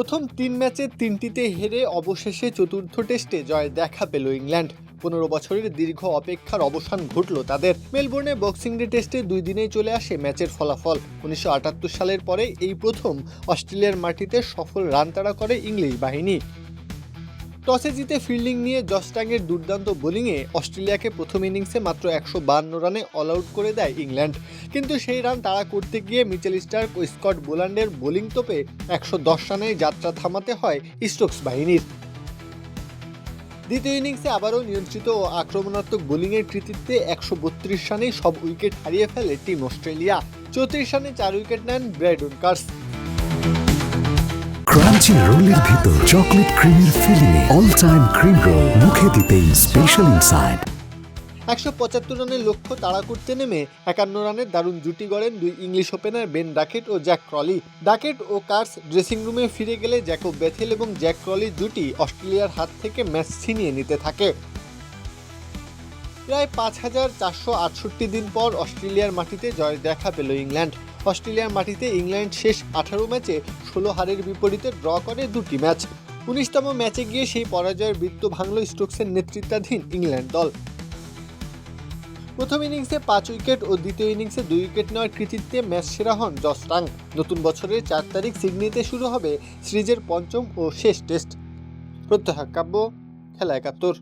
প্রথম তিন ম্যাচে তিনটিতে হেরে অবশেষে চতুর্থ টেস্টে জয় দেখা পেল ইংল্যান্ড। পনেরো বছরের দীর্ঘ অপেক্ষার অবসান ঘটল তাদের। মেলবোর্নে বক্সিং ডে টেস্টে দুই দিনেই চলে আসে ম্যাচের ফলাফল। উনিশশো আটাত্তর সালের পরে এই প্রথম অস্ট্রেলিয়ার মাটিতে সফল রান তাড়া করে ইংলিশ বাহিনী। টসে জিতে ফিল্ডিং নিয়ে জস্টাংয়ের দুর্দান্ত বোলিংয়ে অস্ট্রেলিয়াকে প্রথম ইনিংসে মাত্র একশো বান্ন রানে অল আউট করে দেয় ইংল্যান্ড। কিন্তু সেই রান তাড়া করতে গিয়ে মিচেল স্টার্ক ও স্কট বোলান্ডের বোলিং তোপে একশো দশ রানে যাত্রা থামাতে হয় স্টোকস বাহিনীর। দ্বিতীয় ইনিংসে আবারও নিয়ন্ত্রিত ও আক্রমণাত্মক বোলিংয়ের কৃতিত্বে একশো বত্রিশ রানেই সব উইকেট হারিয়ে ফেলে টিম অস্ট্রেলিয়া। চৌত্রিশ রানে চার উইকেট নেন ব্র্যাডন কার্স। ক্রাঞ্চি রোলের ভিতর চকলেট ক্রিমের filling all time cream roll মুখে দিতেই স্পেশাল ইনসাইড একশো পঁচাত্তর রানের লক্ষ্য তাড়া করতে নেমে একান্ন রানের দারুণ জুটি গড়েন দুই ইংলিশ ওপেনার বেন ডাকেট ও জ্যাক ক্রলি। ডাকেট ও কার্স ড্রেসিং রুমে ফিরে গেলে জ্যাকব বেথেল এবং জ্যাক ক্রলির জুটি অস্ট্রেলিয়ার হাত থেকে ম্যাচ ছিনিয়ে নিতে থাকে। প্রায় পাঁচ হাজার চারশো আটষট্টি দিন পর অস্ট্রেলিয়ার মাটিতে জয় দেখা পেল ইংল্যান্ড। অস্ট্রেলিয়ার মাটিতে ইংল্যান্ড শেষ আঠারো ম্যাচে ষোলো হারের বিপরীতে ড্র করে দুটি ম্যাচ। উনিশতম ম্যাচে গিয়ে সেই পরাজয়ের বৃত্ত ভাঙল স্টোকসের নেতৃত্বাধীন ইংল্যান্ড দল। প্রথম ইনিংসে পাঁচ উইকেট ও দ্বিতীয় ইনিংসে দুই উইকেট নেওয়ার কৃতিত্বে ম্যাচ সেরা হন জসরাং নতুন বছরের চার তারিখ সিডনিতে শুরু হবে সিরিজের পঞ্চম ও শেষ টেস্ট। প্রত্যাহার কাব্য, খেলা একাত্তর।